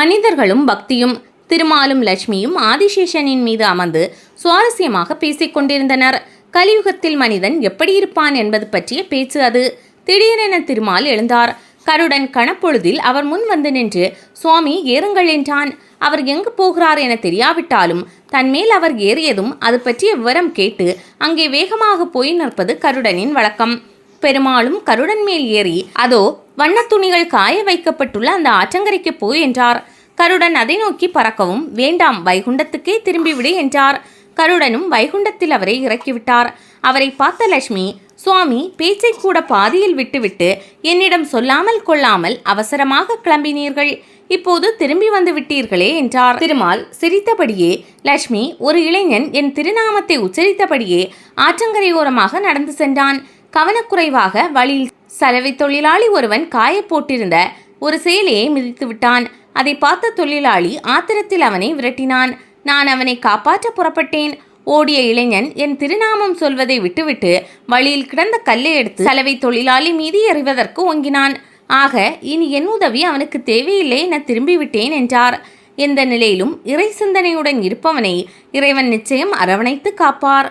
மனிதர்களும் பக்தியும் திருமாலும் லட்சுமியும் ஆதிசேஷனின் மீது அமர்ந்து சுவாரஸ்யமாக பேசிக் கொண்டிருந்தனர். கலியுகத்தில் மனிதன் எப்படி இருப்பான் என்பது பற்றிய பேச்சு அது. திடீரென திருமால் எழுந்தார். கருடன் கணப்பொழுதில் அவர் முன் வந்து நின்று சுவாமி ஏறுங்கள் என்றான். அவர் எங்கு போகிறார் என தெரியாவிட்டாலும் தன்மேல் அவர் ஏறியதும் அது பற்றிய விவரம் கேட்டு அங்கே வேகமாக போய் நிற்பது கருடனின் வழக்கம். பெருமாளும் கருடன் மேல் ஏறி அதோ வண்ணத் துணிகள் காய வைக்கப்பட்டுள்ள அந்த ஆற்றங்கரைக்கு போய் என்றார். கருடன் அதை நோக்கி பறக்கவும் வேண்டாம் வைகுண்டத்துக்கே திரும்பிவிடு என்றார். கருடனும் வைகுண்டத்தில் அவரை இறக்கிவிட்டார். அவரை பார்த்த லட்சுமி சுவாமி பேச்சை கூட பாதியில் விட்டுவிட்டு என்னிடம் சொல்லாமல் கொள்ளாமல் அவசரமாக கிளம்பினீர்கள். இப்போது திரும்பி வந்து விட்டீர்களே என்றார். திருமால் சிரித்தபடியே லட்சுமி ஒரு இளைஞன் என் திருநாமத்தை உச்சரித்தபடியே ஆற்றங்கரையோரமாக நடந்து சென்றான். கவனக்குறைவாக வழியில் சலவை தொழிலாளி ஒருவன் காய போட்டிருந்த ஒரு சேலையை மிதித்து விட்டான். அதை பார்த்த தொழிலாளி ஆத்திரத்தில் அவனை விரட்டினான். நான் அவனை காப்பாற்ற புறப்பட்டேன். ஓடிய இளைஞன் என் திருநாமம் சொல்வதை விட்டுவிட்டு வழியில் கிடந்த கல்லை எடுத்து சலவை தொழிலாளி மீது எறிவதற்கு ஒங்கினான் ஆக இனி என் உதவி அவனுக்கு தேவையில்லை என திரும்பிவிட்டேன் என்றார். எந்த நிலையிலும் இறை சிந்தனையுடன் இருப்பவனை இறைவன் நிச்சயம் அரவணைத்து காப்பார்.